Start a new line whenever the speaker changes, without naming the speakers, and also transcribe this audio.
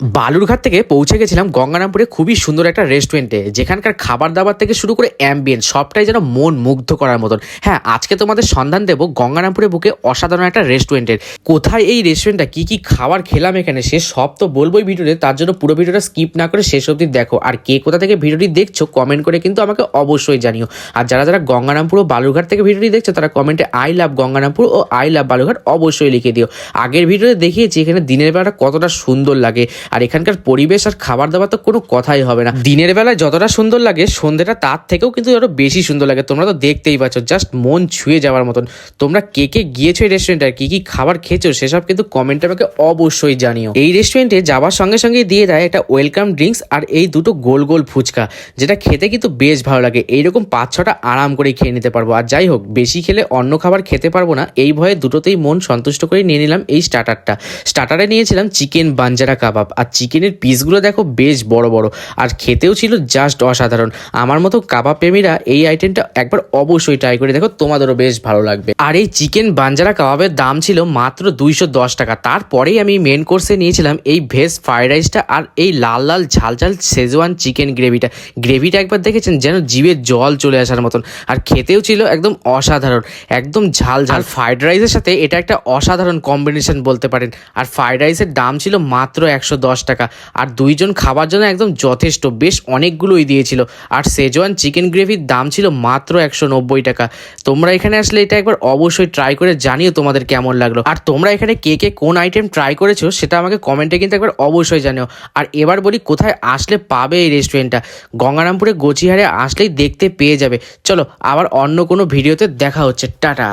বালুরঘাট থেকে পৌঁছে গেছিলাম গঙ্গারামপুরে খুবই সুন্দর একটা রেস্টুরেন্টে যেখানকার খাবার দাবার থেকে শুরু করে অ্যাম্বিয়েন্স সবটাই যেন মন মুগ্ধ করার মতন। হ্যাঁ আজকে তোমাদের সন্ধান দেবো গঙ্গারামপুরে বুকে অসাধারণ একটা রেস্টুরেন্টের কোথায় এই রেস্টুরেন্টটা কি কি খাবার খেলাম এখানে? সে সব তো বলবোই ভিডিওতে, তার জন্য পুরো ভিডিওটা স্কিপ না করে শেষ অবধি দেখো। আর কে কোথা থেকে ভিডিওটি দেখছ কমেন্ট করে কিন্তু আমাকে অবশ্যই জানিও। আর যারা যারা গঙ্গারামপুর ও বালুরঘাট থেকে ভিডিওটি দেখছ, তারা কমেন্টে আই লাভ গঙ্গারামপুর ও আই লাভ বালুরঘাট অবশ্যই লিখে দিও। আগের ভিডিওতে দেখিয়েছি এখানে দিনের বেলাটা কতটা সুন্দর লাগে। আর এখানকার পরিবেশ আর খাবার দাবার তো কোনো কথাই হবে না। দিনের বেলায় যতটা সুন্দর লাগে সন্ধ্যেটা তার থেকেও কিন্তু আরও বেশি সুন্দর লাগে। তোমরা তো দেখতেই পাচ্ছ জাস্ট মন ছুঁয়ে যাওয়ার মতন। তোমরা কে কে গিয়েছো এই রেস্টুরেন্টে আর কি কি খাবার খেয়েছো সেসব কিন্তু কমেন্টে আমাকে অবশ্যই জানিও। এই রেস্টুরেন্টে যাওয়ার সঙ্গে সঙ্গে দিয়ে দেয় একটা ওয়েলকাম ড্রিঙ্কস আর এই দুটো গোল গোল ফুচকা, যেটা খেতে কিন্তু বেশ ভালো লাগে। এইরকম পাঁচ ছটা আরাম করে খেয়ে নিতে পারব। আর যাই হোক, বেশি খেলে অন্য খাবার খেতে পারব না। এই ভয়ে দুটোতেই মন সন্তুষ্ট করে নিয়ে নিলাম এই স্টার্টারটা স্টার্টারে নিয়েছিলাম চিকেন বাঞ্জারা কাবাব। আর চিকেনের পিসগুলো দেখো বেশ বড় বড়। আর খেতেও ছিল জাস্ট অসাধারণ। আমার মতো কাবাব প্রেমীরা এই আইটেমটা একবার অবশ্যই ট্রাই করে দেখো তোমাদেরও বেশ ভালো লাগবে। আর এই চিকেন বাঞ্জারা কাবাবের দাম ছিল মাত্র দুইশো দশ টাকা। তারপরেই আমি মেন কোর্সে নিয়েছিলাম এই ভেজ ফ্রাইড রাইসটা আর এই লাল লাল ঝাল ঝাল শেজওয়ান চিকেন গ্রেভিটা গ্রেভিটা একবার দেখেছেন যেন জিভে জল চলে আসার মতন। আর খেতেও ছিল একদম অসাধারণ একদম ঝাল ঝাল। ফ্রাইড রাইসের সাথে এটা একটা অসাধারণ কম্বিনেশন বলতে পারেন। আর ফ্রাইড রাইসের দাম ছিল মাত্র একশো দশ দশ টাকা। আর দুইজন খাবার জন্য একদম যথেষ্ট। বেশ অনেকগুলোই দিয়েছিল। আর সেজওয়ান চিকেন গ্রেভির দাম ছিল মাত্র একশো নব্বই টাকা। তোমরা এখানে আসলে এটা একবার অবশ্যই ট্রাই করে জানিও তোমাদের কেমন লাগল। আর তোমরা এখানে কে কে কোন আইটেম ট্রাই করেছ সেটা আমাকে কমেন্টে কিন্তু একবার অবশ্যই জানিও। আর এবার বলি কোথায় আসলে পাবে এই রেস্টুরেন্টটা গঙ্গারামপুরে গোচিহারে আসলেই দেখতে পেয়ে যাবে। চলো আবার অন্য কোনো ভিডিওতে দেখা হচ্ছে। টাটা।